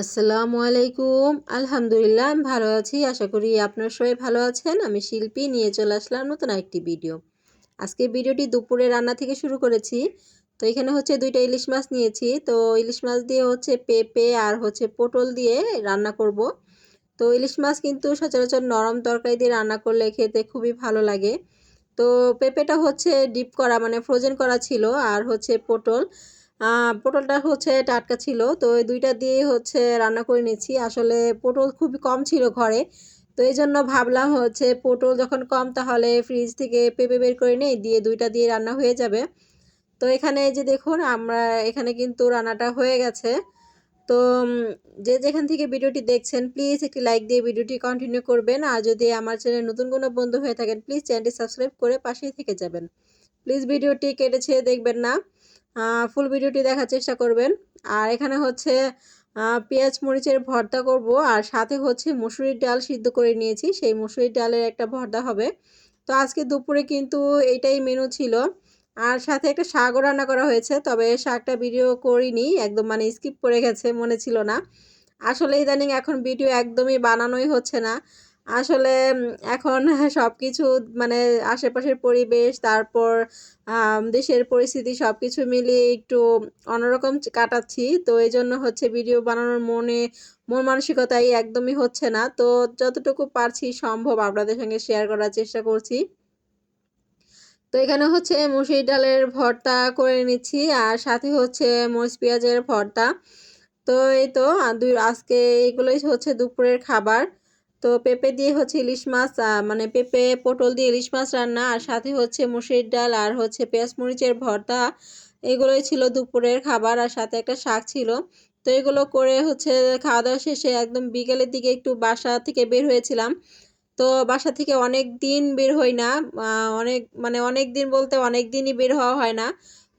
আসসালামু আলাইকুম। আলহামদুলিল্লাহ, আমি ভালো আছি। আশা করি আপনার সবাই ভালো আছেন। আমি শিল্পী নিয়ে চলে আসলাম নতুন একটি ভিডিও। আজকে ভিডিওটি দুপুরে রান্না থেকে শুরু করেছি। তো এখানে হচ্ছে দুইটা ইলিশ মাছ নিয়েছি। তো ইলিশ মাছ দিয়ে হচ্ছে পেঁপে আর হচ্ছে পটল দিয়ে রান্না করব। তো ইলিশ মাছ কিন্তু সচরাচর নরম তরকারি দিয়ে রান্না করলে খেতে খুবই ভালো লাগে। তো পেঁপেটা হচ্ছে ডিপ করা মানে ফ্রোজেন করা ছিল। আর হচ্ছে পটল। পটলটা হচ্ছে টাটকা ছিল। তো ওই দুইটা দিয়ে হচ্ছে রান্না করে নিচ্ছি। আসলে পটল খুবই কম ছিল ঘরে। তো এই জন্য ভাবলাম হচ্ছে পটল যখন কম তাহলে ফ্রিজ থেকে পেঁপে বের করে নেই, দিয়ে দুইটা দিয়ে রান্না হয়ে যাবে। তো এখানে যে দেখুন, আমরা এখানে কিন্তু রান্নাটা হয়ে গেছে। তো যে যেখান থেকে ভিডিওটি দেখছেন প্লিজ একটি লাইক দিয়ে ভিডিওটি কন্টিনিউ করবেন। আর যদি আমার চ্যানেল নতুন কোনো বন্ধু হয়ে থাকেন প্লিজ চ্যানেলটি সাবস্ক্রাইব করে পাশেই থেকে যাবেন। প্লিজ ভিডিওটি কেটেছে দেখবেন না। ফুল ভিডিওটি দেখার চেষ্টা করবেন। আর এখানে হচ্ছে পেঁয়াজ মরিচের ভর্তা করব, আর সাথে হচ্ছে মুসুরির ডাল সিদ্ধ করে নিয়েছি, সেই মুসুরির ডালের একটা ভর্তা হবে। তো আজকে দুপুরে কিন্তু এইটাই মেনু ছিল। আর সাথে একটা শাকও রান্না করা হয়েছে, তবে শাকটা ভিডিও করিনি, একদম মানে স্কিপ করে গেছে, মনে ছিল না। আসলে ইদানিং এখন ভিডিও একদমই বানানোই হচ্ছে না। আসলে এখন সব কিছু মানে আশেপাশের পরিবেশ, তারপর দেশের পরিস্থিতি সব কিছু মিলিয়ে একটু অন্যরকম কাটাচ্ছি। তো এই জন্য হচ্ছে ভিডিও বানানোর মনে, মন মানসিকতাই একদমই হচ্ছে না। তো যতটুকু পারছি সম্ভব আপনাদের সঙ্গে শেয়ার করার চেষ্টা করছি। তো এখানে হচ্ছে মুসুরি ডালের ভর্তা করে নিচ্ছি, আর সাথে হচ্ছে মরিচ পেঁয়াজের ভর্তা। তো এই তো দুই, আজকে এগুলোই হচ্ছে দুপুরের খাবার। তো পেঁপে দিয়ে হচ্ছে ইলিশ মাছ মানে পেঁপে, পটল দিয়ে ইলিশ মাছ রান্না, আর সাথে হচ্ছে মুসুরির ডাল, আর হচ্ছে পেঁয়াজ মরিচের ভর্তা, এগুলোই ছিল দুপুরের খাবার, আর সাথে একটা শাক ছিল। তো এগুলো করে হচ্ছে খাওয়া দাওয়া শেষে একদম বিকেলের দিকে একটু বাসা থেকে বের হয়েছিলাম। তো বাসা থেকে অনেক দিন বের হই না অনেক মানে অনেক দিন বলতে অনেক দিনই বের হওয়া হয় না।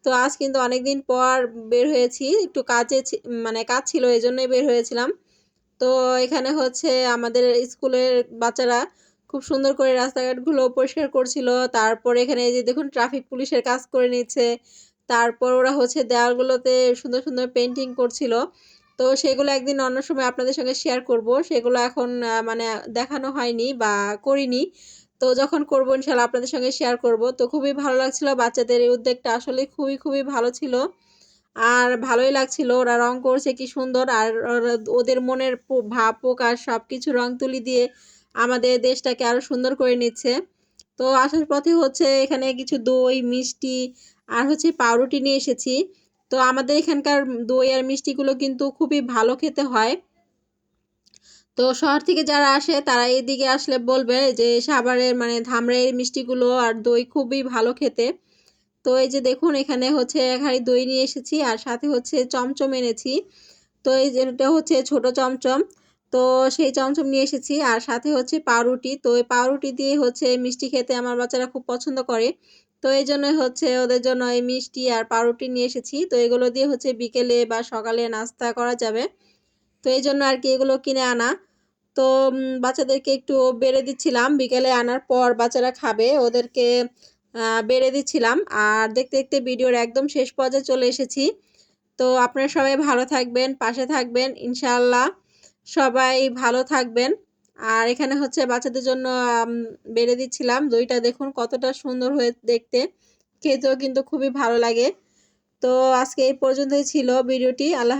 তো আজ কিন্তু অনেক দিন পর বের হয়েছি, একটু কাজে মানে কাজ ছিল এই জন্যই বের হয়েছিলাম। তো এখানে হচ্ছে আমাদের স্কুলের বাচ্চারা খুব সুন্দর করে রাস্তাঘাটগুলো পরিষ্কার করছিল। তারপর এখানে এই যে দেখুন ট্রাফিক পুলিশের কাজ করে নিচ্ছে। তারপর ওরা হচ্ছে দেওয়ালগুলোতে সুন্দর সুন্দর পেন্টিং করছিল। তো সেগুলো একদিন অন্য সময় আপনাদের সঙ্গে শেয়ার করব। সেগুলো এখন মানে দেখানো হয়নি বা করিনি। তো যখন করব ইনশাল্লাহ আপনাদের সঙ্গে শেয়ার করব। তো খুবই ভালো লাগছিল। বাচ্চাদের এই উদ্যোগটা আসলে খুবই খুবই ভালো ছিল। আর ভালোই লাগছিল, ওরা রং করছে কি সুন্দর, আর ওদের মনের ভাব প্রকাশ সব কিছু রং তুলি দিয়ে আমাদের দেশটাকে আরও সুন্দর করে নিচ্ছে। তো আসার পথে হচ্ছে এখানে কিছু দই, মিষ্টি আর হচ্ছে পাউরুটি নিয়ে এসেছি। তো আমাদের এখানকার দই আর মিষ্টিগুলো কিন্তু খুবই ভালো খেতে হয়। তো শহর থেকে যারা আসে তারা এদিকে আসলে বলবে যে সাভারের মানে ধামরাইয়ের মিষ্টিগুলো আর দই খুবই ভালো খেতে। তো এই যে দেখুন, এখানে হচ্ছে এক হাঁড়ি দই নিয়ে এসেছি আর সাথে হচ্ছে চমচম এনেছি। তো এই যেটা হচ্ছে ছোট চমচম। তো সেই চমচম নিয়ে এসেছি আর সাথে হচ্ছে পাউরুটি। তো এই পাউরুটি দিয়ে হচ্ছে মিষ্টি খেতে আমার বাচ্চারা খুব পছন্দ করে। তো এই জন্য হচ্ছে ওদের জন্য এই মিষ্টি আর পাউরুটি নিয়ে এসেছি। তো এগুলো দিয়ে হচ্ছে বিকেলে বা সকালে নাস্তা করা যাবে। তো এই জন্য আর কি এগুলো কিনে আনা। তো বাচ্চাদেরকে একটু বেড়ে দিচ্ছিলাম। বিকেলে আনার পর বাচ্চারা খাবে। ওদেরকে বেড়ে দিচ্ছিলাম। আর দেখতে দেখতে ভিডিওর একদম শেষ পর্যায়ে চলে এসেছি। তো আপনারা সবাই ভালো থাকবেন, পাশে থাকবেন। ইনশাল্লাহ সবাই ভালো থাকবেন। আর এখানে হচ্ছে বাচ্চাদের জন্য বেড়ে দিচ্ছিলাম। দইটা দেখুন কতটা সুন্দর হয়ে দেখতে। খেতেও কিন্তু খুবই ভালো লাগে। তো আজকে এই পর্যন্তই ছিল ভিডিওটি। আল্লাহ